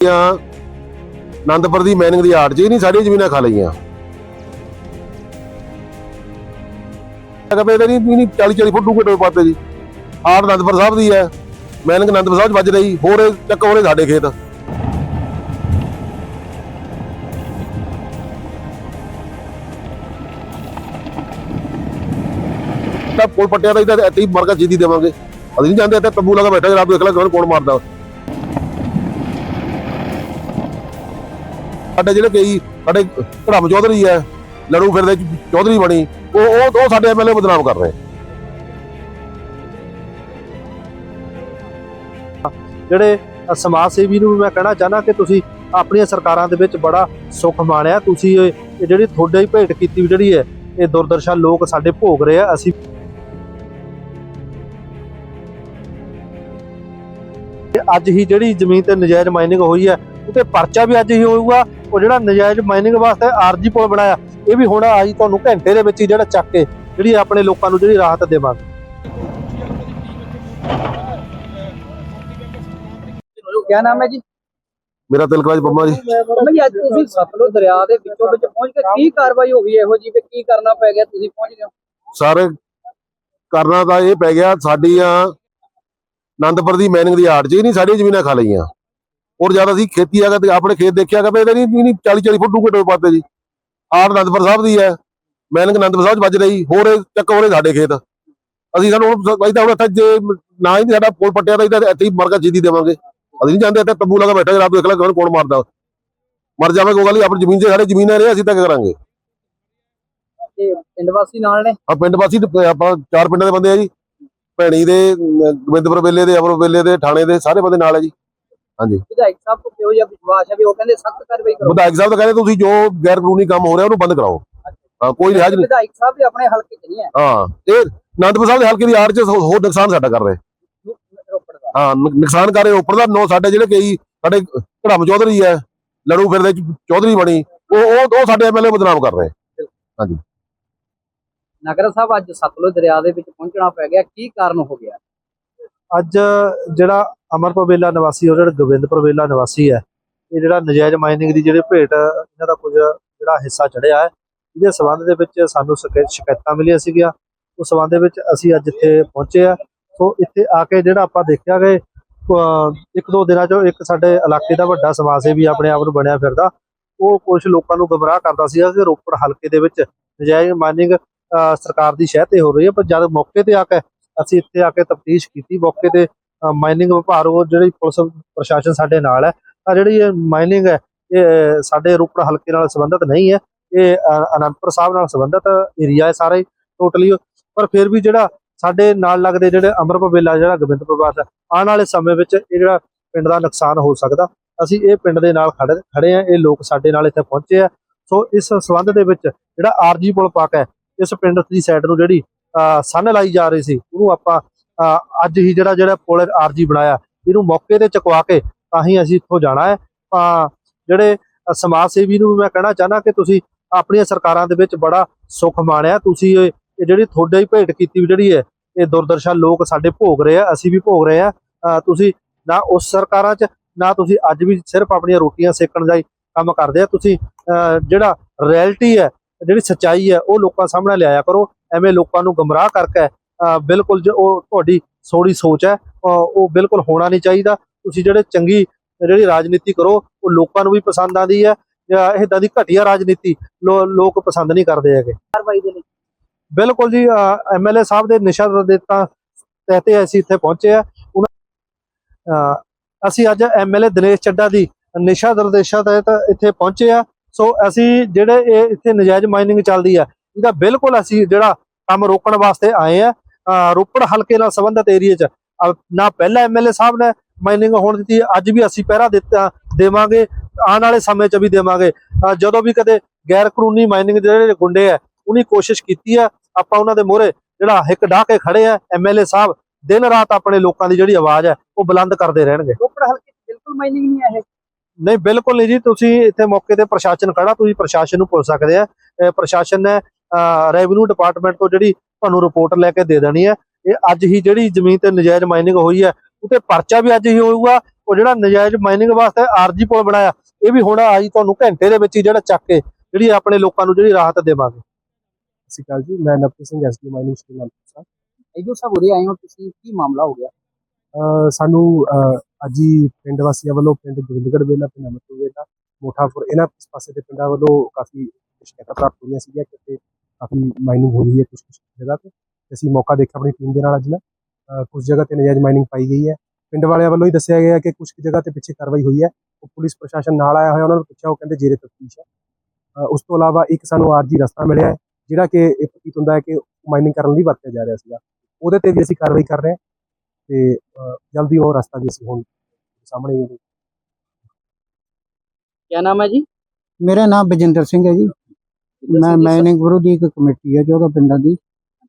ਆਨੰਦਪੁਰ ਦੀ manning ਦੀ ਆੜ 'ਚ ਹੀ ਨਹੀਂ ਸਾਰੀਆਂ ਜ਼ਮੀਨਾਂ ਖਾ ਲਈਆਂ। ਕਹਿੰਦੇ ਇਹਦੇ ਨਹੀਂ ਨਹੀਂ 40 40 ਫੁੱਟ ਡੂੰਘੇ ਟੋਏ ਪਾਤੇ ਜੀ। ਆੜ ਆਨੰਦਪੁਰ ਸਾਹਿਬ ਦੀ ਹੈ ਮੈਨਿੰਗ ਆਨੰਦਪੁਰ ਸਾਹਿਬ 'ਚ ਵੱਜ ਰਹੀ, ਹੋਰ ਚੱਕ ਹੋਰੇ ਸਾਡੇ ਖੇਤ। ਤਾਂ ਪੁਲ ਪੱਟਿਆ ਦਾ ਇੱਥੇ ਮਰਗਾ ਜੀਦੀ ਦੇਵਾਂਗੇ। ਅਸੀਂ ਨਹੀਂ ਜਾਂਦੇ ਇੱਥੇ, ਤੰਬੂ ਲਗਾ ਬੈਠਾ ਰੱਬ ਦੇਖ ਲੈ ਕੌਣ ਮਾਰਦਾ। ਸਾਡੇ ਜਿਹੜੇ ਕਈ, ਸਾਡੇ ਧਰਮ ਚੌਧਰੀ ਹੈ, ਲੜੂ ਫਿਰਦੇ ਚੌਧਰੀ ਬਣੀ, ਉਹ ਉਹ ਉਹ ਸਾਡੇ ਐਮਐਲਏ ਬਦਨਾਮ ਕਰ ਰਹੇ। ਜਿਹੜੇ ਸਮਾਜ ਸੇਵੀ ਨੂੰ ਮੈਂ ਕਹਿਣਾ ਚਾਹਨਾ ਕਿ ਤੁਸੀਂ ਆਪਣੀਆਂ ਸਰਕਾਰਾਂ ਦੇ ਵਿੱਚ ਬੜਾ ਸੁੱਖ ਮਾਣਿਆ। ਤੁਸੀਂ ਇਹ ਜਿਹੜੀ ਤੁਹਾਡੇ ਹੀ ਭੇਟ ਕੀਤੀ ਵੀ ਜਿਹੜੀ ਹੈ, ਇਹ ਦੁਰਦਰਸ਼ਾ ਲੋਕ ਸਾਡੇ ਭੋਗ ਰਹੇ ਆ। ਅਸੀਂ ਅੱਜ ਹੀ ਜਿਹੜੀ ਜ਼ਮੀਨ ਤੇ ਨਜਾਇਜ਼ ਮਾਈਨਿੰਗ ਹੋਈ ਹੈ ਉਤੇ ਪਰਚਾ ਵੀ ਅੱਜ ਹੀ ਹੋਊਗਾ। ਉਹ ਜਿਹੜਾ ਨਜਾਇਜ਼ ਮਾਈਨਿੰਗ ਵਾਸਤੇ ਆਰਜੀ ਪੁਲ ਬਣਾਇਆ ਇਹ ਵੀ ਹੁਣ ਆਈ ਤੁਹਾਨੂੰ ਘੰਟੇ ਦੇ ਵਿੱਚ ਹੀ ਜਿਹੜਾ ਚੱਕ ਕੇ ਜਿਹੜੀ ਆਪਣੇ ਲੋਕਾਂ ਨੂੰ ਜਿਹੜੀ ਰਾਹਤ ਦੇਵਾਂਗੇ। ਕੀ ਨਾਮ ਹੈ ਪੰਮਾ ਜੀ। ਪੰਮਾ ਅੱਜ ਤੁਸੀਂ ਸਤਲੁਜ ਦਰਿਆ ਦੇ ਵਿੱਚੋਂ ਵਿੱਚ ਪਹੁੰਚ ਕੇ ਕੀ ਕਾਰਵਾਈ ਹੋ ਗਈ ਇਹੋ ਜੀ ਵੀ ਕੀ ਕਰਨਾ ਪੈ ਗਿਆ ਤੁਸੀਂ ਪਹੁੰਚ ਗਏ ਸਰ ਕਰਨਾ ਤਾਂ ਇਹ ਪੈ ਗਿਆ ਸਾਡੀਆਂ ਆਨੰਦਪੁਰ ਦੀ ਮੈਨਿੰਗ ਦੀ ਆੜ ਜੀ ਨਹੀਂ ਸਾਡੀਆਂ ਜ਼ਮੀਨਾਂ ਖਾ ਲਈਆਂ। ਔਰ ਜਦ ਅਸੀਂ ਖੇਤੀ ਆਗਾ ਤੇ ਆਪਣੇ ਖੇਤ ਦੇਖਿਆ ਕਿ ਇਹਦੇ ਨਹੀਂ ਨਹੀਂ 40 40 ਫੁੱਟ ਡੂੰਘੇ ਟੋਏ ਪਾਤੇ ਜੀ। ਆੜ ਆਨੰਦਪੁਰ ਸਾਹਿਬ ਦੀ ਹੈ ਮੈਨਿੰਗ ਆਨੰਦਪੁਰ ਸਾਹਿਬ 'ਚ ਵੱਜ ਰਹੀ ਹੋਰ ਚੱਕ ਹੋਰੇ ਸਾਡੇ ਖੇਤ। ਅਸੀਂ ਸਾਨੂੰ ਅਸੀਂ ਤਾਂ ਹੁਣ ਇੱਥੇ ਜੇ ਨਾ ਹੀ ਸਾਡਾ ਪੁਲ ਪੱਟਿਆ ਤਾਂ ਇੱਥੇ ਹੀ ਮਰਗਾ ਜੀਦੀ ਦੇਵਾਂਗੇ। ਅਸੀਂ ਨਹੀਂ ਜਾਂਦੇ ਇੱਥੇ ਤੰਬੂ ਲਗਾ ਬੈਠਾ ਜਰਾ ਦੇਖ ਲੈ ਕੌਣ ਕੌਣ ਮਾਰਦਾ। ਮਰ ਜਾਵੇ ਕੋਈ ਗੱਲ ਨਹੀਂ ਆਪਣੀ ਜ਼ਮੀਨ 'ਚ ਸਾਡੇ ਜ਼ਮੀਨਾਂ ਨੇ ਅਸੀਂ ਤਾਂ ਕੀ ਕਰਾਂਗੇ? ਤੇ ਪਿੰਡ ਵਾਸੀ ਨਾਲ ਨੇ? ਆ ਪਿੰਡ ਵਾਸੀ ਤੇ ਆਪਾਂ ਚਾਰ ਪਿੰਡਾਂ ਦੇ ਬੰਦੇ ਆ ਜੀ। ਭੈਣੀ ਦੇ ਗੋਬਿੰਦਪੁਰ ਵੇਲੇ ਦੇ ਅਮਰ ਵੇਲੇ ਦੇ ਥਾਣੇ ਦੇ ਸਾਰੇ ਬੰਦੇ ਨਾਲ ਹੈ ਜੀ। ਵਿਧਾਇਕ ਸਾਹਿਬ ਤੋਂ ਕਿਹੋ ਜਿਹਾ ਵਿਸ਼ਵਾਸ ਹੈ ਵੀ ਉਹ ਕਹਿੰਦੇ ਸਖਤ ਕਾਰਵਾਈ ਕਰੋ? ਵਿਧਾਇਕ ਸਾਹਿਬ ਤਾਂ ਕਹਿੰਦੇ ਤੁਸੀਂ ਜੋ ਗੈਰ ਕਾਨੂੰਨੀ ਕੰਮ ਹੋ ਰਿਹਾ ਉਹਨੂੰ ਬੰਦ ਕਰਾਓ। ਹਾਂ ਕੋਈ ਲਿਹਾਜ਼ ਨਹੀਂ। ਵਿਧਾਇਕ ਸਾਹਿਬ ਵੀ ਆਪਣੇ ਹਲਕੇ 'ਚ ਨਹੀਂ ਹੈ। ਹਾਂ ਇਹ ਅਨੰਦਪੁਰ ਸਾਹਿਬ ਦੇ ਹਲਕੇ ਦੀ ਆੜ 'ਚ ਹੋ- ਹੋਰ ਨੁਕਸਾਨ ਸਾਡਾ ਕਰ ਰਹੇ। ਦਾ। ਹਾਂ ਨੁ- ਨੁਕਸਾਨ ਕਰ ਰਹੇ ਉੱਪਰ ਦਾ। ਨੋ ਸਾਡੇ ਜਿਹੜੇ ਕਈ ਸਾਡੇ ਧਰਮ ਚੌਧਰੀ ਹੈ ਲੜੂ ਫਿਰਦੇ ਚੌਧਰੀ ਬਣੀ ਉਹ ਉਹ ਉਹ ਸਾਡੇ ਐਮਐਲਏ ਬਦਨਾਮ ਕਰ ਰਹੇ। ਨਗਰ ਸਾਹਿਬ ਅੱਜ ਸਤਲੁਜ ਦਰਿਆ ਦੇ ਵਿੱਚ ਪਹੁੰਚਣਾ ਪੈ ਗਿਆ। ਕੀ ਕਾਰਨ ਹੋ ਗਿਆ? ਅੱਜ ਜਿਹੜਾ ਅਮਰਪੁਰ ਵੇਲਾ ਨਿਵਾਸੀ ਔਰ ਜਿਹੜਾ ਗੋਬਿੰਦਪੁਰ ਵੇਲਾ ਨਿਵਾਸੀ ਹੈ, ਇਹ ਜਿਹੜਾ ਨਜਾਇਜ਼ ਮਾਈਨਿੰਗ ਦੀ ਜਿਹੜੇ ਭੇਟ, ਇਹਨਾਂ ਦਾ ਕੁਝ ਜਿਹੜਾ ਹਿੱਸਾ ਚੜਿਆ ਹੈ, ਇਹਦੇ ਸਬੰਧ ਦੇ ਵਿੱਚ ਸਾਨੂੰ ਸ਼ਿਕਾ- ਸ਼ਿਕਾਇਤਾਂ ਮਿਲੀਆਂ ਸੀਗੀਆਂ, ਉਸ ਸਬੰਧ ਦੇ ਵਿੱਚ ਅਸੀਂ ਅੱਜ ਇੱਥੇ ਪਹੁੰਚੇ ਆ ਸੋ ਇੱਥੇ ਆ ਕੇ ਜਿਹੜਾ ਆਪਾਂ ਦੇਖਿਆ ਕਿ ਇੱਕ ਦੋ ਦਿਨਾਂ ਚੋਂ ਇੱਕ ਸਾਡੇ ਇਲਾਕੇ ਦਾ ਵੱਡਾ ਸਮਾਜ ਸੇਵੀ ਆਪਣੇ ਆਪ ਨੂੰ ਬਣਿਆ ਫਿਰਦਾ, ਉਹ ਕੁਝ ਲੋਕਾਂ ਨੂੰ ਗੁੰਮਰਾਹ ਕਰਦਾ ਸੀਗਾ ਕਿ ਰੋਪੜ ਹਲਕੇ ਦੇ ਵਿੱਚ ਨਜਾਇਜ਼ ਮਾਈਨਿੰਗ ਸਰਕਾਰ ਦੀ ਸ਼ਹਿ ਤੇ ਹੋ ਰਹੀ ਹੈ, ਪਰ ਜਦ ਮੌਕੇ ਤੇ ਆ ਕੇ ਅਸੀਂ ਇੱਥੇ ਆ ਕੇ ਤਫਤੀਸ਼ ਕੀਤੀ, ਮੌਕੇ ਤੇ ਮਾਈਨਿੰਗ ਵਿਭਾਗ ਉਹ ਜਿਹੜੀ ਪੁਲਿਸ ਪ੍ਰਸ਼ਾਸਨ ਸਾਡੇ ਨਾਲ ਹੈ ਆ ਜਿਹੜੀ ਇਹ ਮਾਈਨਿੰਗ ਹੈ ਇਹ ਸਾਡੇ ਰੋਪੜ ਹਲਕੇ ਨਾਲ ਸੰਬੰਧਿਤ ਨਹੀਂ ਹੈ ਇਹ ਅਨੰਦਪੁਰ ਸਾਹਿਬ ਨਾਲ ਸੰਬੰਧਿਤ ਏਰੀਆ ਹੈ ਸਾਰੇ ਹੀ ਟੋਟਲੀ ਪਰ ਫਿਰ ਵੀ ਜਿਹੜਾ ਸਾਡੇ ਨਾਲ ਲੱਗਦੇ ਜਿਹੜੇ ਅਮਰਪੁਰ ਵੇਲਾ ਜਿਹੜਾ ਗੋਬਿੰਦਪੁਰ ਬਾਸ ਆਉਣ ਵਾਲੇ ਸਮੇਂ ਵਿੱਚ ਇਹ ਜਿਹੜਾ ਪਿੰਡ ਦਾ ਨੁਕਸਾਨ ਹੋ ਸਕਦਾ। ਅਸੀਂ ਇਹ ਪਿੰਡ ਦੇ ਨਾਲ ਖੜੇ ਖੜੇ ਆ ਇਹ ਲੋਕ ਸਾਡੇ ਨਾਲ ਇੱਥੇ ਪਹੁੰਚੇ ਆ। ਸੋ ਇਸ ਸੰਬੰਧ ਦੇ ਵਿੱਚ ਜਿਹੜਾ ਆਰਜੀ ਪੁਲ ਪਾਕ ਹੈ ਇਸ ਪਿੰਡ ਦੀ ਸਾਈਡ ਨੂੰ ਜਿਹੜੀ ਅ, ਸੰਨ ਲਾਈ ਜਾ ਰਹੀ ਸੀ ਉਹਨੂੰ ਆਪਾਂ ਅੱਜ ਹੀ ਜਿਹੜਾ ਜਿਹੜਾ ਪੁਲ ਆਰਜੀ ਬਣਾਇਆ, ਇਹਨੂੰ ਮੌਕੇ ਤੇ ਚੁਕਵਾ ਕੇ ਤਾਂ ਹੀ ਅਸੀਂ ਇੱਥੋਂ ਜਾਣਾ ਹੈ। ਤਾਂ ਜਿਹੜੇ ਸਮਾਜ ਸੇਵੀ ਨੂੰ ਵੀ ਮੈਂ ਕਹਿਣਾ ਚਾਹਨਾ ਕਿ ਤੁਸੀਂ ਆਪਣੀਆਂ ਸਰਕਾਰਾਂ ਦੇ ਵਿੱਚ ਬੜਾ ਸੁੱਖ ਮਾਣਿਆ। ਤੁਸੀਂ ਇਹ ਜਿਹੜੀ ਤੁਹਾਡੇ ਹੀ ਭੇਟ ਕੀਤੀ ਵੀ ਜਿਹੜੀ ਹੈ, ਇਹ ਦੁਰਦਰਸ਼ਾ ਲੋਕ ਸਾਡੇ ਭੋਗ ਰਹੇ ਆ, ਅਸੀਂ ਵੀ ਭੋਗ ਰਹੇ ਆ। ਤੁਸੀਂ ਨਾ ਉਸ ਸਰਕਾਰਾਂ 'ਚ, ਨਾ ਤੁਸੀਂ ਅੱਜ ਵੀ ਸਿਰਫ ਆਪਣੀਆਂ ਰੋਟੀਆਂ ਸੇਕਣ ਦਾ ਹੀ ਕੰਮ ਕਰਦੇ ਆ। ਤੁਸੀਂ ਜਿਹੜਾ ਰਿਐਲਿਟੀ ਹੈ, ਜਿਹੜੀ ਸੱਚਾਈ ਹੈ, ਉਹ ਲੋਕਾਂ ਸਾਹਮਣੇ ਲਿਆਇਆ ਕਰੋ। ਐਵੇਂ ਲੋਕਾਂ ਨੂੰ ਗਮਰਾਹ ਕਰਕੇ ਬਿਲਕੁਲ ਜੋ ਉਹ ਤੁਹਾਡੀ ਸੋੜੀ ਸੋਚ ਹੈ ਉਹ ਬਿਲਕੁਲ ਹੋਣਾ ਨਹੀਂ ਚਾਹੀਦਾ। ਤੁਸੀਂ ਜਿਹੜੇ ਚੰਗੀ ਜਿਹੜੀ ਰਾਜਨੀਤੀ ਕਰੋ ਉਹ ਲੋਕਾਂ ਨੂੰ ਵੀ ਪਸੰਦ ਆਉਂਦੀ ਹੈ ਜਾਂ ਇਦਾਂ ਦੀ ਘਟੀਆ ਰਾਜਨੀਤੀ ਲੋਕ ਪਸੰਦ ਨਹੀਂ ਕਰਦੇ ਹੈਗੇ। ਕਾਰਵਾਈ ਦੇ ਲਈ। ਬਿਲਕੁਲ ਜੀ ਐਮਐਲਏ ਸਾਹਿਬ ਦੇ ਨਿਸ਼ਾ ਦਿੱਤਾ ਤਹਿਤੇ ਅਸੀਂ ਇੱਥੇ ਪਹੁੰਚੇ ਆ ਅਸੀਂ ਅੱਜ ਐਮਐਲਏ ਦਿਨੇਸ਼ ਚੱਡਾ ਦੀ ਨਿਸ਼ਾ ਨਿਰਦੇਸ਼ਾਂ ਤਹਿਤ ਇੱਥੇ ਪਹੁੰਚੇ ਆ ਸੋ ਅਸੀਂ ਜਿਹੜੇ ਇਹ ਇੱਥੇ ਨਜਾਇਜ਼ ਮਾਈਨਿੰਗ ਚੱਲਦੀ ਆ ਇਹਦਾ ਬਿਲਕੁਲ ਅਸੀਂ ਜਿਹੜਾ ਕੰਮ ਰੋਕਣ ਵਾਸਤੇ ਆਏ ਆ ਰੋਪੜ ਹਲਕੇ ਨਾਲ ਸੰਬੰਧਿਤ ਏਰੀਆ 'ਚ। ਨਾ ਪਹਿਲਾ ਐਮਐਲਏ ਸਾਹਿਬ ਨੇ ਮਾਈਨਿੰਗ ਹੋਣ ਦਿੱਤੀ ਅੱਜ ਵੀ ਅਸੀਂ ਪਹਿਰਾ ਦਿੱਤਾ ਦੇਵਾਂਗੇ ਆਉਣ ਵਾਲੇ ਸਮੇਂ 'ਚ ਵੀ ਦੇਵਾਂਗੇ। ਜਦੋਂ ਵੀ ਕਦੇ ਗੈਰ ਕਾਨੂੰਨੀ ਮਾਈਨਿੰਗ ਦੇ ਜਿਹੜੇ ਗੁੰਡੇ ਆ ਉਹਨੀ ਕੋਸ਼ਿਸ਼ ਕੀਤੀ ਆ ਆਪਾਂ ਉਹਨਾਂ ਦੇ ਮੋਹਰੇ ਜਿਹੜਾ ਹਿੱਕ ਢਾਹ ਕੇ ਖੜੇ ਆ ਐਮਐਲਏ ਸਾਹਿਬ ਦਿਨ ਰਾਤ ਆਪਣੇ ਲੋਕਾਂ ਦੀ ਜਿਹੜੀ ਆਵਾਜ਼ ਹੈ ਉਹ ਬੁਲੰਦ ਕਰਦੇ ਰਹਿਣਗੇ। ਰੋਪੜ ਹਲਕੇ 'ਚ ਬਿਲਕੁਲ ਮਾਈਨਿੰਗ ਨਹੀਂ ਹੈ ਨਹੀਂ ਬਿਲਕੁਲ ਨਹੀਂ ਜੀ ਤੁਸੀਂ ਇੱਥੇ ਮੌਕੇ ਤੇ ਪ੍ਰਸ਼ਾਸਨ ਖੜਾ ਤੁਸੀਂ ਪ੍ਰਸ਼ਾਸਨ ਨੂੰ ਪੁੱਛ ਸਕਦੇ ਆ। ਪ੍ਰਸ਼ਾਸਨ ਨੇ ਰੈਵਨਿਊ ਡਿਪਾਰਟਮੈਂਟ ਤੋਂ ਜਿਹੜੀ ਤੁਹਾਨੂੰ ਰਿਪੋਰਟ ਲੈ ਕੇ ਦੇ ਦੇਣੀ ਹੈ। ਇਹ ਅੱਜ ਹੀ ਜਿਹੜੀ ਜ਼ਮੀਨ ਤੇ ਨਜਾਇਜ਼ ਮਾਈਨਿੰਗ ਹੋਈ ਹੈ ਉਹਤੇ ਪਰਚਾ ਵੀ ਅੱਜ ਹੀ ਹੋਊਗਾ। ਉਹ ਜਿਹੜਾ ਨਜਾਇਜ਼ ਮਾਈਨਿੰਗ ਵਾਸਤੇ ਆਰਜੀ ਪੁਲ ਬਣਾਇਆ ਇਹ ਵੀ ਹੁਣ ਆਈ ਤੁਹਾਨੂੰ ਘੰਟੇ ਦੇ ਵਿੱਚ ਹੀ ਜਿਹੜਾ ਚੱਕ ਕੇ ਜਿਹੜੀ ਆਪਣੇ ਲੋਕਾਂ ਨੂੰ ਜਿਹੜੀ ਰਾਹਤ ਦੇਵਾਂਗੇ। ਸਤਿ ਸ਼੍ਰੀ ਅਕਾਲ ਜੀ ਮੈਂ Navpreet Singh SD mining station Amritsar ਐਜੋ Sahib. ਉਰੇ ਆਏ ਹੋ ਤੁਸੀਂ ਕੀ ਮਾਮਲਾ ਹੋ ਗਿਆ? ਸਾਨੂੰ ਅੱਜ ਹੀ ਪਿੰਡ ਵਾਸੀਆਂ ਵੱਲੋਂ ਪਿੰਡ ਗੋਬਿੰਦਗੜ੍ਹ ਵੇਲਾ ਤੇ ਨਮਤੂ ਵੇਲਾ ਮੋਠਾਪੁਰ ਇਹਨਾਂ ਪਾਸੇ ਦੇ ਪਿੰਡਾਂ ਵੱਲੋਂ ਕਾਫੀ ਸ਼ਿਕਾਇਤਾਂ ਪ੍ਰਾਪਤ ਹੋਈਆਂ ਸੀਗੀਆਂ ਕਿ ਕਾਫੀ ਮਾਈਨਿੰਗ ਹੋ ਰਹੀ ਹੈ ਕੁਝ ਕੁਝ ਜਗ੍ਹਾ ਤੇ। ਤੇ ਅਸੀਂ ਮੌਕਾ ਦੇਖਿਆ ਆਪਣੀ ਟੀਮ ਦੇ ਨਾਲ ਅੱਜ ਨਾ। ਅਹ ਕੁਝ ਜਗ੍ਹਾ ਤੇ ਨਜਾਇਜ਼ ਮਾਈਨਿੰਗ ਪਾਈ ਗਈ ਹੈ। ਪਿੰਡ ਵਾਲਿਆਂ ਵੱਲੋਂ ਹੀ ਦੱਸਿਆ ਗਿਆ ਕਿ ਕੁਝ ਜਗ੍ਹਾ ਤੇ ਪਿੱਛੇ ਕਾਰਵਾਈ ਹੋਈ ਹੈ। ਉਹ ਪੁਲਿਸ ਪ੍ਰਸ਼ਾਸਨ ਨਾਲ ਆਇਆ ਹੋਇਆ ਉਹਨਾਂ ਨੂੰ ਪੁੱਛਿਆ ਉਹ ਕਹਿੰਦੇ ਜੇਰੇ ਤਫਤੀਸ਼ ਹੈ। ਉਸ ਤੋਂ ਇਲਾਵਾ ਇੱਕ ਸਾਨੂੰ ਆਰਜੀ ਰਸਤਾ ਮਿਲਿਆ ਹੈ ਜਿਹੜਾ ਕਿ ਇਹ ਪ੍ਰਤੀਤ ਹੁੰਦਾ ਹੈ ਕਿ ਮਾਈਨਿੰਗ ਕਰਨ ਲਈ ਵਰਤਿਆ ਜਾ ਰਿਹਾ ਸੀਗਾ। ਉਹਦੇ ਤੇ ਵੀ ਅਸੀਂ ਕਾਰਵਾਈ ਕਰ ਰਹੇ ਹਾਂ। ਤੇ ਜਲਦੀ ਉਹ ਰਸਤਾ ਵੀ ਅਸੀਂ ਹੁਣ ਸਾਹਮਣੇ ਹੀ ਕੀ ਨਾਮ ਹੈ ਜੀ? ਮੇਰਾ ਨਾਮ ਬਜਿੰਦਰ ਸਿੰਘ ਹੈ ਜੀ। ਮੈਂ ਮਾਈਨਿੰਗ ਵਿਰੋਧੀ ਇੱਕ ਕਮੇਟੀ ਹੈ ਚੌਦਾਂ ਪਿੰਡਾਂ ਦੀ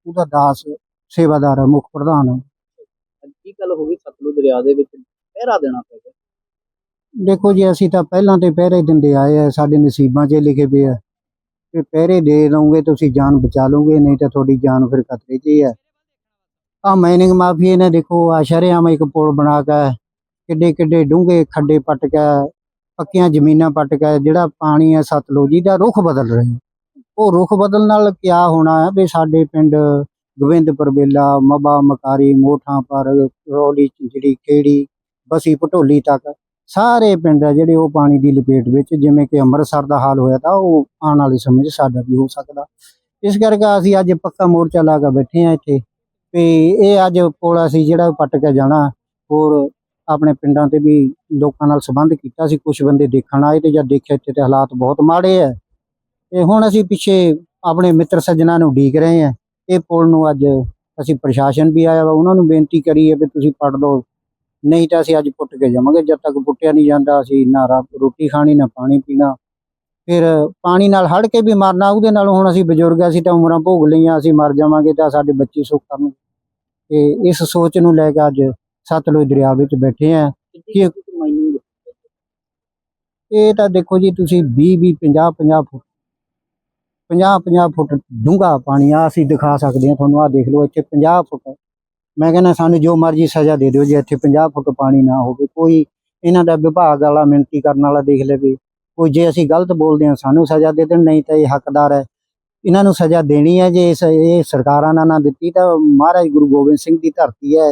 ਉਹਦਾ ਦਾਸ ਸੇਵਾਦਾਰ ਹੈ ਮੁੱਖ ਪ੍ਰਧਾਨ ਹੈ ਕੀ ਗੱਲ ਹੋ ਗਈ ਸਤਲੁਜ ਦਰਿਆ ਦੇ ਵਿੱਚ? ਪਹਿਰਾ ਦੇਣਾ ਪੈ ਗਿਆ। ਦੇਖੋ ਜੀ ਅਸੀਂ ਤਾਂ ਪਹਿਲਾਂ ਤੇ ਪਹਿਰੇ ਦਿੰਦੇ ਆਏ ਆ ਸਾਡੇ ਨਸੀਬਾਂ 'ਚ ਲਿਖੇ ਪਏ ਆ ਕਿ ਪਹਿਰੇ ਦੇ ਲਓਗੇ ਤੁਸੀਂ ਜਾਨ ਬਚਾ ਲਓਗੇ ਨਹੀਂ ਤਾਂ ਤੁਹਾਡੀ ਜਾਨ ਫਿਰ ਖਤਰੇ 'ਚ ਹੀ ਹੈ ਆ ਮਾਈਨਿੰਗ ਮਾਫੀਏ ਨੇ ਦੇਖੋ ਆ ਸ਼ਰੇਆਮ ਇੱਕ ਪੁਲ ਬਣਾ ਕੇ ਕਿੱਡੇ ਕਿੱਡੇ ਡੂੰਘੇ ਖੱਡੇ ਪੱਟ ਕੇ ਪੱਕੀਆਂ ਜ਼ਮੀਨਾਂ ਪੱਟ ਕੇ ਜਿਹੜਾ ਪਾਣੀ ਹੈ ਸਤਲੁਜੀ ਦਾ ਰੁਖ ਬਦਲ ਰਿਹਾ ਉਹ ਰੁਖ ਬਦਲਣ ਨਾਲ ਕਿਆ ਹੋਣਾ ਹੈ ਵੀ ਸਾਡੇ ਪਿੰਡ ਗੋਬਿੰਦਪੁਰ ਬੇਲਾ, ਮਬਾ ਮਕਾਰੀ, ਮੋਠਾਂ ਪਰ, ਰੌਲੀ ਜਿਹੜੀ ਕਿਹੜੀ ਬਸੀ ਭਟੋਲੀ ਤੱਕ ਸਾਰੇ ਪਿੰਡ ਆ ਜਿਹੜੇ ਉਹ ਪਾਣੀ ਦੀ ਲਪੇਟ ਵਿੱਚ, ਜਿਵੇਂ ਕਿ ਅੰਮ੍ਰਿਤਸਰ ਦਾ ਹਾਲ ਹੋਇਆ ਤਾਂ ਉਹ ਆਉਣ ਵਾਲੇ ਸਮੇਂ 'ਚ ਸਾਡਾ ਵੀ ਹੋ ਸਕਦਾ। ਇਸ ਕਰਕੇ ਅਸੀਂ ਅੱਜ ਪੱਕਾ ਮੋਰਚਾ ਲਾ ਕੇ ਬੈਠੇ ਆ ਇੱਥੇ ਵੀ ਇਹ ਅੱਜ ਪੁਲ ਅਸੀਂ ਜਿਹੜਾ ਪੱਟ ਕੇ ਜਾਣਾ, ਹੋਰ ਆਪਣੇ ਪਿੰਡਾਂ ਤੇ ਵੀ ਲੋਕਾਂ ਨਾਲ ਸੰਬੰਧ ਕੀਤਾ ਸੀ ਕੁਝ ਬੰਦੇ ਦੇਖਣ ਆਏ ਤੇ ਜਦ ਦੇਖਿਆ ਇੱਥੇ ਤੇ ਹਾਲਾਤ ਬਹੁਤ ਮਾੜੇ ਆ। ਤੇ ਹੁਣ ਅਸੀਂ ਪਿੱਛੇ ਆਪਣੇ ਮਿੱਤਰ ਸੱਜਣਾ ਨੂੰ ਉਡੀਕ ਰਹੇ ਆ ਇਹ ਪੁਲ ਨੂੰ ਅੱਜ ਅਸੀਂ ਪ੍ਰਸ਼ਾਸਨ ਵੀ ਆਇਆ ਵਾ ਉਹਨਾਂ ਨੂੰ ਬੇਨਤੀ ਕਰੀ ਹੈ ਵੀ ਤੁਸੀਂ ਪੜ ਲਓ। ਨਹੀਂ ਤਾਂ ਅਸੀਂ ਅੱਜ ਪੁੱਟ ਕੇ ਜਾਵਾਂਗੇ। ਜਦ ਤੱਕ ਪੁੱਟਿਆ ਨਹੀਂ ਜਾਂਦਾ ਅਸੀਂ ਨਾ ਰੋਟੀ ਖਾਣੀ ਨਾ ਪਾਣੀ ਪੀਣਾ। ਫਿਰ ਪਾਣੀ ਨਾਲ ਹੜ ਕੇ ਵੀ ਮਰਨਾ ਉਹਦੇ ਨਾਲ ਹੁਣ ਅਸੀਂ ਬਜ਼ੁਰਗ ਅਸੀਂ ਤਾਂ ਉਮਰਾਂ ਭੋਗ ਲਈਆਂ ਅਸੀਂ ਮਰ ਜਾਵਾਂਗੇ ਤਾਂ ਸਾਡੇ ਬੱਚੇ ਸੁੱਖ ਕਰਨਗੇ। ਤੇ ਇਸ ਸੋਚ ਨੂੰ ਲੈ ਕੇ ਅੱਜ ਸਤਲੁਜ ਦਰਿਆ ਵਿੱਚ ਬੈਠੇ ਆ ਕੁ ਇਹ ਤਾਂ ਦੇਖੋ ਜੀ ਤੁਸੀਂ 20 20 50 50 ਫੁੱਟ 50 50 ਫੁੱਟ ਡੂੰਘਾ ਪਾਣੀ ਆ, ਅਸੀਂ ਦਿਖਾ ਸਕਦੇ ਹਾਂ ਤੁਹਾਨੂੰ ਆ ਦੇਖ ਲਓ ਇੱਥੇ 50 ਫੁੱਟ। ਮੈਂ ਕਹਿੰਦਾ ਸਾਨੂੰ ਜੋ ਮਰਜ਼ੀ ਸਜ਼ਾ ਦੇ ਦਿਓ ਜੇ ਇੱਥੇ 50 ਫੁੱਟ ਪਾਣੀ ਨਾ ਹੋਵੇ, ਕੋਈ ਇਹਨਾਂ ਦਾ ਵਿਭਾਗ ਵਾਲਾ ਮਿਹਨਤੀ ਕਰਨ ਵਾਲਾ ਦੇਖ ਲਵੇ। ਕੋਈ ਜੇ ਅਸੀਂ ਗਲਤ ਬੋਲਦੇ ਹਾਂ, ਸਾਨੂੰ ਸਜ਼ਾ ਦੇ ਦੇਣ, ਨਹੀਂ ਤਾਂ ਇਹ ਹੱਕਦਾਰ ਹੈ। ਇਹਨਾਂ ਨੂੰ ਸਜ਼ਾ ਦੇਣੀ ਹੈ ਜੇ ਇਹ ਸਰਕਾਰਾਂ ਨੇ ਨਾ ਦਿੱਤੀ ਤਾਂ ਮਹਾਰਾਜ ਗੁਰੂ ਗੋਬਿੰਦ ਸਿੰਘ ਦੀ ਧਰਤੀ ਹੈ।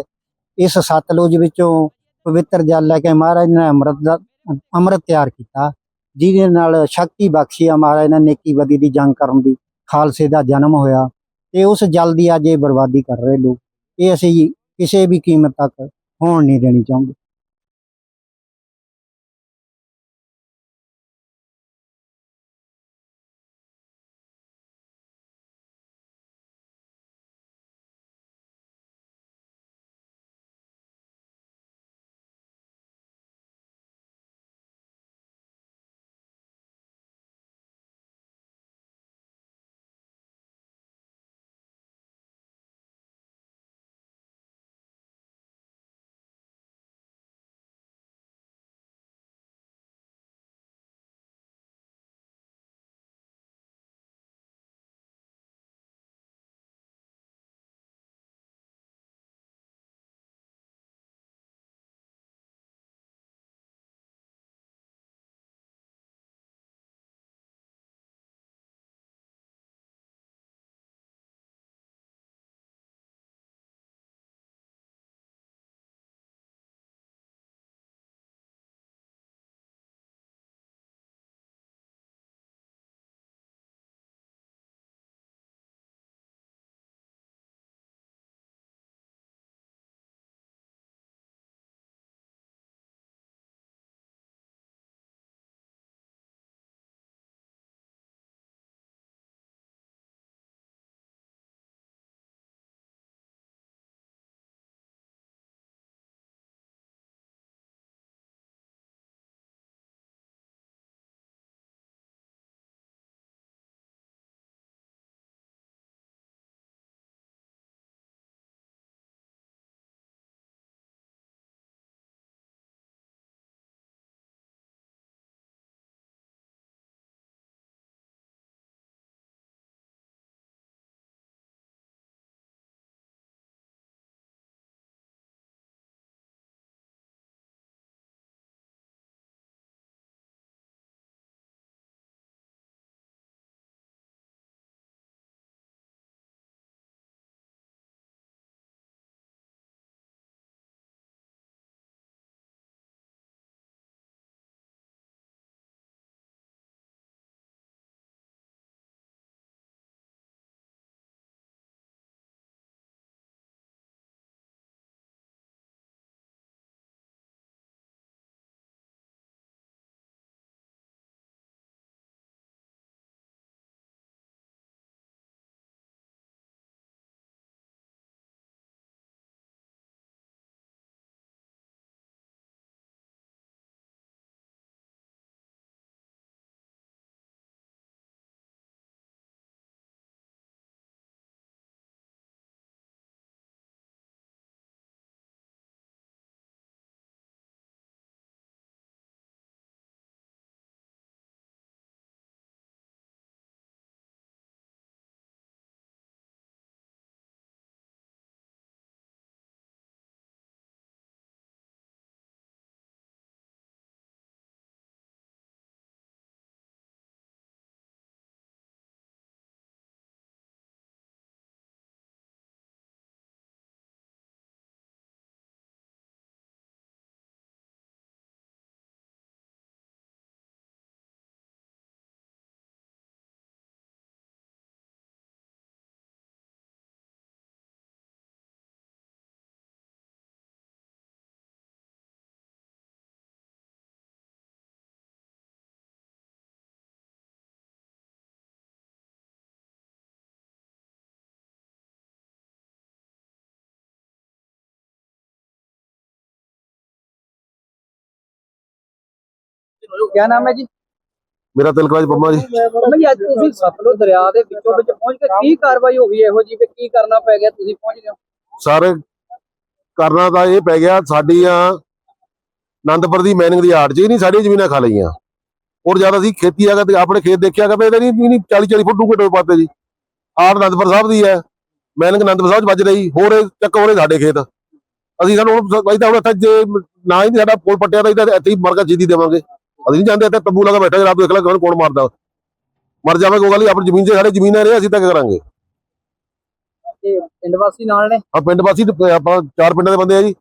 ਇਸ ਸਤਲੁਜ ਵਿੱਚੋਂ ਪਵਿੱਤਰ ਜਲ ਲੈ ਕੇ ਮਹਾਰਾਜ ਨੇ ਅੰਮ੍ਰਿਤ ਦਾ ਅੰਮ੍ਰਿਤ ਤਿਆਰ ਕੀਤਾ। ਜਿਹਦੇ ਨਾਲ ਸ਼ਕਤੀ ਬਖਸ਼ੀ ਆ ਮਹਾਰਾਜ ਨੇ ਨੇਕੀ ਬਦੀ ਦੀ ਜੰਗ ਕਰਨ ਦੀ, ਖਾਲਸੇ ਦਾ ਜਨਮ ਹੋਇਆ ਤੇ ਉਸ ਜਲ ਦੀ ਅੱਜ ਇਹ ਬਰਬਾਦੀ ਕਰ ਰਹੇ ਲੋਕ। ਇਹ ਅਸੀਂ ਕਿਸੇ ਵੀ ਕੀਮਤ ਤੱਕ ਹੋਣ ਨਹੀਂ ਦੇਣੀ ਚਾਹੁੰਦੇ। ਕੀ ਨਾਮ ਹੈ ਜੀ? ਮੇਰਾ ਤਿਲਕਰਾਜ ਪੰਮਾ ਜੀ। ਭਈ ਅੱਜ ਤੁਸੀਂ ਸਤਲੁਜ ਦਰਿਆ ਦੇ ਵਿੱਚੋਂ ਵਿੱਚ ਪਹੁੰਚ ਕੇ ਕੀ ਕਾਰਵਾਈ ਹੋ ਗਈ ਇਹੋ ਜੀ ਵੀ ਕੀ ਕਰਨਾ ਪੈ ਗਿਆ ਤੁਸੀਂ ਪਹੁੰਚ ਗਏ ਸਰ ਕਰਨਾ ਤਾਂ ਇਹ ਪੈ ਗਿਆ ਸਾਡੀਆਂ ਆਨੰਦਪੁਰ ਦੀ ਮੈਨਿੰਗ ਦੀ ਆੜ 'ਚ ਨਹੀਂ ਸਾਡੀ ਜ਼ਮੀਨਾਂ ਖਾ ਲਈਆਂ। ਔਰ ਜਦ ਅਸੀਂ ਖੇਤੀ ਆਗਾ ਤੇ ਆਪਣੇ ਖੇਤ ਦੇਖਿਆ ਕਰਦੇ ਇਹਦੇ ਨਹੀਂ ਨਹੀਂ 40 40 ਫੁੱਟ ਡੂੰਘੇ ਟੋਏ ਪਾਤੇ ਜੀ। ਆੜ ਆਨੰਦਪੁਰ ਸਾਹਿਬ ਦੀ ਹੈ ਮੈਨਿੰਗ ਆਨੰਦਪੁਰ ਸਾਹਿਬ 'ਚ ਵੱਜ ਰਹੀ ਹੋਰ ਚੱਕ ਹੋਰੇ ਸਾਡੇ ਖੇਤ। ਅਸੀਂ ਸਾਨੂੰ ਹੁਣ ਹੁਣ ਇੱਥੇ ਨਾ ਹੀ ਸਾਡਾ ਪੁਲ ਪੱਟਿਆ ਤਾਂ ਇੱਥੇ ਮਰਗਾ ਜੀਦੀ ਦੇਵਾਂਗੇ। ਅਸੀਂ ਨਹੀਂ ਜਾਂਦੇ ਇੱਥੇ ਤੰਬੂ ਲਗਾ ਬੈਠਾ ਜਰਾ ਦੇਖ ਲੈ ਕੌਣ ਮਾਰਦਾ। ਮਰ ਜਾਵੇ ਕੋਈ ਗੱਲ ਨਹੀਂ ਆਪਣੀ ਜ਼ਮੀਨ 'ਚ ਸਾਡੇ ਜ਼ਮੀਨਾਂ ਨੇ ਅਸੀਂ ਤਾਂ ਕੀ ਕਰਾਂਗੇ? ਤੇ ਪਿੰਡ ਵਾਸੀ ਨਾਲ ਨੇ? ਆ ਪਿੰਡ ਵਾਸੀ ਤੇ ਆਪਾਂ ਚਾਰ ਪਿੰਡਾਂ ਦੇ ਬੰਦੇ ਆ ਜੀ।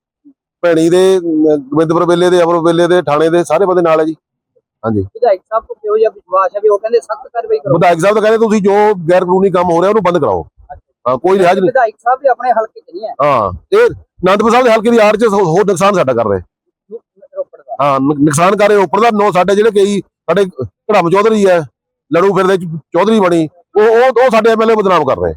ਭੈਣੀ ਦੇ ਗੋਬਿੰਦਪੁਰ ਵੇਲੇ ਦੇ ਅਮਰ ਵੇਲੇ ਦੇ ਥਾਣੇ ਦੇ ਸਾਰੇ ਬੰਦੇ ਨਾਲ ਹੈ ਜੀ। ਵਿਧਾਇਕ ਸਾਹਿਬ ਤੋਂ ਕਿਹੋ ਜਿਹਾ ਵਿਸ਼ਵਾਸ ਹੈ ਵੀ ਉਹ ਕਹਿੰਦੇ ਸਖਤ ਕਾਰਵਾਈ ਕਰੋ? ਵਿਧਾਇਕ ਸਾਹਿਬ ਤਾਂ ਕਹਿੰਦੇ ਤੁਸੀਂ ਜੋ ਗੈਰ ਕਾਨੂੰਨੀ ਕੰਮ ਹੋ ਰਿਹਾ ਉਹਨੂੰ ਬੰਦ ਕਰਾਓ। ਹਾਂ ਕੋਈ ਲਿਹਾਜ਼ ਨਹੀਂ। ਵਿਧਾਇਕ ਸਾਹਿਬ ਵੀ ਆਪਣੇ ਹਲਕੇ 'ਚ ਨਹੀਂ ਹੈ। ਹਾਂ ਇਹ ਅਨੰਦਪੁਰ ਸਾਹਿਬ ਦੇ ਹਲਕੇ ਦੀ ਆੜ 'ਚ ਹੋਰ ਨੁਕਸਾਨ ਸਾਡਾ ਕਰ ਰਹੇ। ਹਾਂ ਨੁਕਸਾਨ ਕਰ ਰਹੇ ਉੱਪਰ ਦਾ ਨੋ ਸਾਡੇ ਜਿਹੜੇ ਕਈ ਸਾਡੇ ਧੜਮ ਚੌਧਰੀ ਹੈ ਲੜੂ ਫਿਰਦੇ ਚ- ਚੌਧਰੀ ਬਣੀ ਉਹ ਉਹ ਉਹ ਸਾਡੇ ਐਮਐਲਏ ਬਦਨਾਮ ਕਰ ਰਹੇ।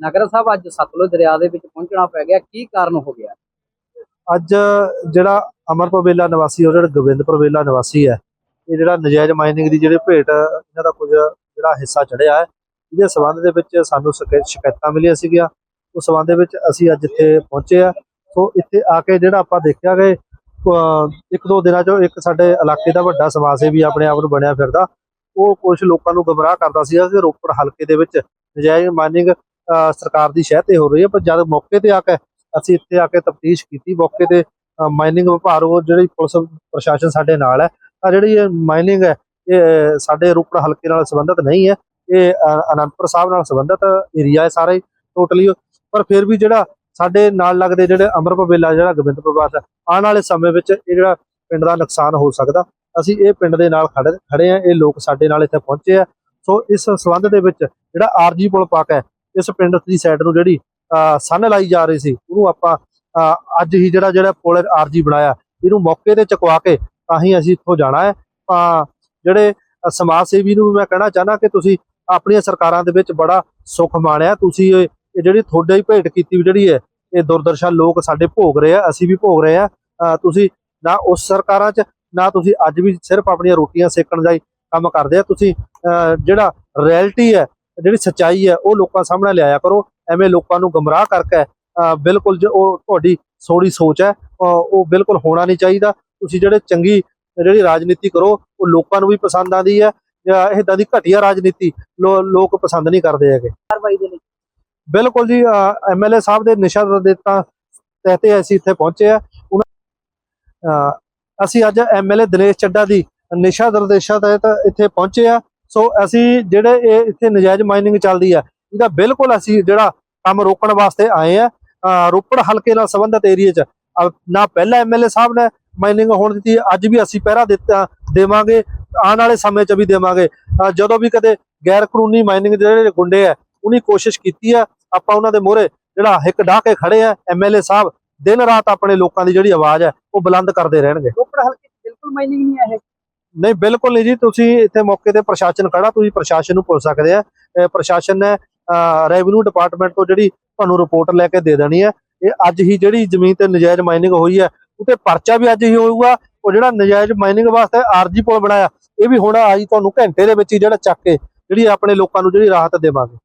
ਨਗਰ ਸਾਹਿਬ ਅੱਜ ਸਤਲੁਜ ਦਰਿਆ ਦੇ ਵਿੱਚ ਪਹੁੰਚਣਾ ਪੈ ਗਿਆ। ਕੀ ਕਾਰਨ ਹੋ ਗਿਆ? ਅੱਜ ਜਿਹੜਾ ਅਮਰਪੁਰ ਵੇਲਾ ਨਿਵਾਸੀ ਔਰ ਜਿਹੜਾ ਗੋਬਿੰਦਪੁਰ ਵੇਲਾ ਨਿਵਾਸੀ ਹੈ ਇਹ ਜਿਹੜਾ ਨਜਾਇਜ਼ ਮਾਈਨਿੰਗ ਦੀ ਜਿਹੜੇ ਭੇਟ ਇਹਨਾਂ ਦਾ ਕੁਝ ਜਿਹੜਾ ਹਿੱਸਾ ਚੜਿਆ ਹੈ ਇਹਦੇ ਸਬੰਧ ਦੇ ਵਿੱਚ ਸਾਨੂੰ ਸ਼ਿਕਾ- ਸ਼ਿਕਾਇਤਾਂ ਮਿਲੀਆਂ ਸੀਗੀਆਂ। ਉਸ ਸਬੰਧ ਦੇ ਵਿੱਚ ਅਸੀਂ ਅੱਜ ਇੱਥੇ ਪਹੁੰਚੇ ਆ ਸੋ ਇੱਥੇ ਆ ਕੇ ਜਿਹੜਾ ਆਪਾਂ ਦੇਖਿਆ ਕਿ ਇੱਕ ਦੋ ਦਿਨਾਂ ਚੋਂ ਇੱਕ ਸਾਡੇ ਇਲਾਕੇ ਦਾ ਵੱਡਾ ਸਮਾਜ ਸੇਵੀ ਆਪਣੇ ਆਪ ਨੂੰ ਬਣਿਆ ਫਿਰਦਾ। ਉਹ ਕੁਝ ਲੋਕਾਂ ਨੂੰ ਗਮਰਾਹ ਕਰਦਾ ਸੀਗਾ ਕਿ ਰੋਪੜ ਹਲਕੇ ਦੇ ਵਿੱਚ ਨਜਾਇਜ਼ ਮਾਈਨਿੰਗ ਸਰਕਾਰ ਦੀ ਸ਼ਹਿ ਤੇ ਹੋ ਰਹੀ ਹੈ। ਪਰ ਜਦ ਮੌਕੇ ਤੇ ਆ ਕੇ ਅਸੀਂ ਇੱਥੇ ਆ ਕੇ ਤਫਤੀਸ਼ ਕੀਤੀ, ਮੌਕੇ ਤੇ ਮਾਈਨਿੰਗ ਵਿਭਾਗ ਉਹ ਜਿਹੜੀ ਪੁਲਿਸ ਪ੍ਰਸ਼ਾਸਨ ਸਾਡੇ ਨਾਲ ਹੈ ਆ ਜਿਹੜੀ ਇਹ ਮਾਈਨਿੰਗ ਹੈ, ਇਹ ਸਾਡੇ ਰੋਪੜ ਹਲਕੇ ਨਾਲ ਸੰਬੰਧਿਤ ਨਹੀਂ ਹੈ। ਇਹ ਅਨੰਦਪੁਰ ਸਾਹਿਬ ਨਾਲ ਸੰਬੰਧਿਤ ਏਰੀਆ ਹੈ ਸਾਰੇ ਟੋਟਲੀ ਪਰ ਫਿਰ ਵੀ ਜਿਹੜਾ ਸਾਡੇ ਨਾਲ ਲੱਗਦੇ ਜਿਹੜੇ ਅਮਰਪੁਰ ਵੇਲਾ ਜਿਹੜਾ ਗੋਬਿੰਦਪੁਰ ਬਾਦ ਆਉਣ ਵਾਲੇ ਸਮੇਂ ਵਿੱਚ ਇਹ ਜਿਹੜਾ ਪਿੰਡ ਦਾ ਨੁਕਸਾਨ ਹੋ ਸਕਦਾ। ਅਸੀਂ ਇਹ ਪਿੰਡ ਦੇ ਨਾਲ ਖੜੇ ਖੜੇ ਆ ਇਹ ਲੋਕ ਸਾਡੇ ਨਾਲ ਇੱਥੇ ਪਹੁੰਚੇ ਆ। ਸੋ ਇਸ ਸੰਬੰਧ ਦੇ ਵਿੱਚ ਜਿਹੜਾ ਆਰਜੀ ਪੁਲ ਪਾਕ ਹੈ ਇਸ ਪਿੰਡ ਦੀ ਸਾਈਡ ਨੂੰ ਜਿਹੜੀ ਅਹ, ਸੰਨ ਲਾਈ ਜਾ ਰਹੀ ਸੀ ਉਹਨੂੰ ਆਪਾਂ ਅੱਜ ਹੀ ਜਿਹੜਾ ਜਿਹੜਾ ਪੁਲ ਆਰਜੀ ਬਣਾਇਆ ਇਹਨੂੰ ਮੌਕੇ ਤੇ ਚੁਕਵਾ ਕੇ ਤਾਂ ਹੀ ਅਸੀਂ ਇੱਥੋਂ ਜਾਣਾ ਹੈ। ਤਾਂ ਜਿਹੜੇ ਸਮਾਜ ਸੇਵੀ ਨੂੰ ਵੀ ਮੈਂ ਕਹਿਣਾ ਚਾਹਨਾ ਕਿ ਤੁਸੀਂ ਆਪਣੀਆਂ ਸਰਕਾਰਾਂ ਦੇ ਵਿੱਚ ਬੜਾ ਸੁੱਖ ਮਾਣਿਆ ਤੁਸੀਂ ਇਹ ਇਹ ਜਿਹੜੀ ਤੁਹਾਡੇ ਹੀ ਭੇਟ ਕੀਤੀ ਵੀ ਜਿਹੜੀ ਹੈ ਇਹ ਦੁਰਦਰਸ਼ਾ ਲੋਕ ਸਾਡੇ ਭੋਗ ਰਹੇ ਆ, ਅਸੀਂ ਵੀ ਭੋਗ ਰਹੇ ਆ। ਤੁਸੀਂ ਨਾ ਉਸ ਸਰਕਾਰਾਂ 'ਚ, ਨਾ ਤੁਸੀਂ ਅੱਜ ਵੀ ਸਿਰਫ ਆਪਣੀਆਂ ਰੋਟੀਆਂ ਸੇਕਣ ਦਾ ਹੀ ਕੰਮ ਕਰਦੇ ਆ। ਤੁਸੀਂ ਜਿਹੜਾ ਰਿਐਲਿਟੀ ਹੈ, ਜਿਹੜੀ ਸੱਚਾਈ ਹੈ, ਉਹ ਲੋਕਾਂ ਸਾਹਮਣੇ ਲਿਆਇਆ ਕਰੋ। ਐਵੇਂ ਲੋਕਾਂ ਨੂੰ ਗਮਰਾਹ ਕਰਕੇ ਬਿਲਕੁਲ ਜੋ ਉਹ ਤੁਹਾਡੀ ਸੋੜੀ ਸੋਚ ਹੈ ਉਹ ਬਿਲਕੁਲ ਹੋਣਾ ਨਹੀਂ ਚਾਹੀਦਾ। ਤੁਸੀਂ ਜਿਹੜੇ ਚੰਗੀ, ਜਿਹੜੀ ਰਾਜਨੀਤੀ ਕਰੋ, ਉਹ ਲੋਕਾਂ ਨੂੰ ਵੀ ਪਸੰਦ ਆਉਂਦੀ ਹੈ। ਜਾਂ ਇਦਾਂ ਦੀ ਘਟੀਆ ਰਾਜਨੀਤੀ ਲੋ- ਲੋਕ ਪਸੰਦ ਨਹੀਂ ਕਰਦੇ ਹੈਗੇ। ਕਾਰਵਾਈ ਦੇ ਲਈ। ਬਿਲਕੁਲ ਜੀ ਐਮਐਲਏ ਸਾਹਿਬ ਦੇ ਨਿਸ਼ਾ ਦਿੱਤਾ ਤਹਿਤ ਅਸੀਂ ਇੱਥੇ ਪਹੁੰਚੇ ਆ ਉਹਨਾਂ- ਅਹ, ਅਸੀਂ ਅੱਜ ਐਮਐਲਏ ਦਿਨੇਸ਼ ਚੱਡਾ ਦੀ ਨਿਸ਼ਾ ਨਿਰਦੇਸ਼ਾਂ ਤਹਿਤ ਇੱਥੇ ਪਹੁੰਚੇ ਆ ਸੋ ਅਸੀਂ ਜਿਹੜੇ ਇਹ ਇੱਥੇ ਨਜਾਇਜ਼ ਮਾਈਨਿੰਗ ਚੱਲਦੀ ਆ ਇਹਦਾ ਬਿਲਕੁਲ ਅਸੀਂ ਜਿਹੜਾ ਕੰਮ ਰੋਕਣ ਵਾਸਤੇ ਆਏ ਆ ਰੋਪੜ ਹਲਕੇ ਨਾਲ ਸੰਬੰਧਿਤ ਏਰੀਏ 'ਚ। ਅਹ, ਨਾ ਪਹਿਲਾ ਐਮਐਲਏ ਸਾਹਿਬ ਨੇ ਮਾਈਨਿੰਗ ਹੋਣ ਦਿੱਤੀ ਅੱਜ ਵੀ ਅਸੀਂ ਪਹਿਰਾ ਦਿੱਤਾ ਦੇਵਾਂਗੇ ਆਉਣ ਵਾਲੇ ਸਮੇਂ 'ਚ ਵੀ ਦੇਵਾਂਗੇ। ਜਦੋਂ ਵੀ ਕਦੇ ਗੈਰ ਕਾਨੂੰਨੀ ਮਾਈਨਿੰਗ ਜਿਹੜੇ ਗੁੰਡੇ ਆ ਉਹਨੀ ਕੋਸ਼ਿਸ਼ ਕੀਤੀ ਆ ਆਪਾਂ ਉਹਨਾਂ ਦੇ ਮੋਹਰੇ ਜਿਹੜਾ ਹਿੱਕ ਢਾਹ ਕੇ ਖੜੇ ਆ ਐਮਐਲਏ ਸਾਹਿਬ ਦਿਨ ਰਾਤ ਆਪਣੇ ਲੋਕਾਂ ਦੀ ਜਿਹੜੀ ਆਵਾਜ਼ ਹੈ ਉਹ ਬੁਲੰਦ ਕਰਦੇ ਰਹਿਣਗੇ। ਰੋਪੜ ਹਲਕੇ ਬਿਲਕੁਲ ਮਾਈਨਿੰਗ ਨਹੀਂ ਹੈ ਨਹੀਂ ਬਿਲਕੁਲ ਨਹੀਂ ਜੀ ਤੁਸੀਂ ਇੱਥੇ ਮੌਕੇ ਤੇ ਪ੍ਰਸ਼ਾਸਨ ਖੜਾ ਤੁਸੀਂ ਪ੍ਰਸ਼ਾਸਨ ਨੂੰ ਪੁੱਛ ਸਕਦੇ ਆ। ਪ੍ਰਸ਼ਾਸਨ ਨੇ ਰੈਵਨਿਊ ਡਿਪਾਰਟਮੈਂਟ ਤੋਂ ਜਿਹੜੀ ਤੁਹਾਨੂੰ ਰਿਪੋਰਟ ਲੈ ਕੇ ਦੇ ਦੇਣੀ ਹੈ ਇਹ ਅੱਜ ਹੀ ਜਿਹੜੀ ਜ਼ਮੀਨ ਤੇ ਨਜਾਇਜ਼ ਮਾਈਨਿੰਗ ਹੋਈ ਹੈ ਉਤੇ ਪਰਚਾ ਵੀ ਅੱਜ ਹੀ ਹੋਊਗਾ। ਉਹ ਜਿਹੜਾ ਨਜਾਇਜ਼ ਮਾਈਨਿੰਗ ਵਾਸਤੇ ਆਰਜੀ ਪੁਲ ਬਣਾਇਆ ਇਹ ਵੀ ਹੁਣ ਆਈ ਤੁਹਾਨੂੰ ਘੰਟੇ ਦੇ ਵਿੱਚ ਹੀ ਜਿਹੜਾ ਚੱਕ ਕੇ ਜਿਹੜੀ ਆਪਣੇ ਲੋਕਾਂ ਨੂੰ ਜਿਹੜੀ ਰਾਹਤ ਦੇਵਾਂਗੇ।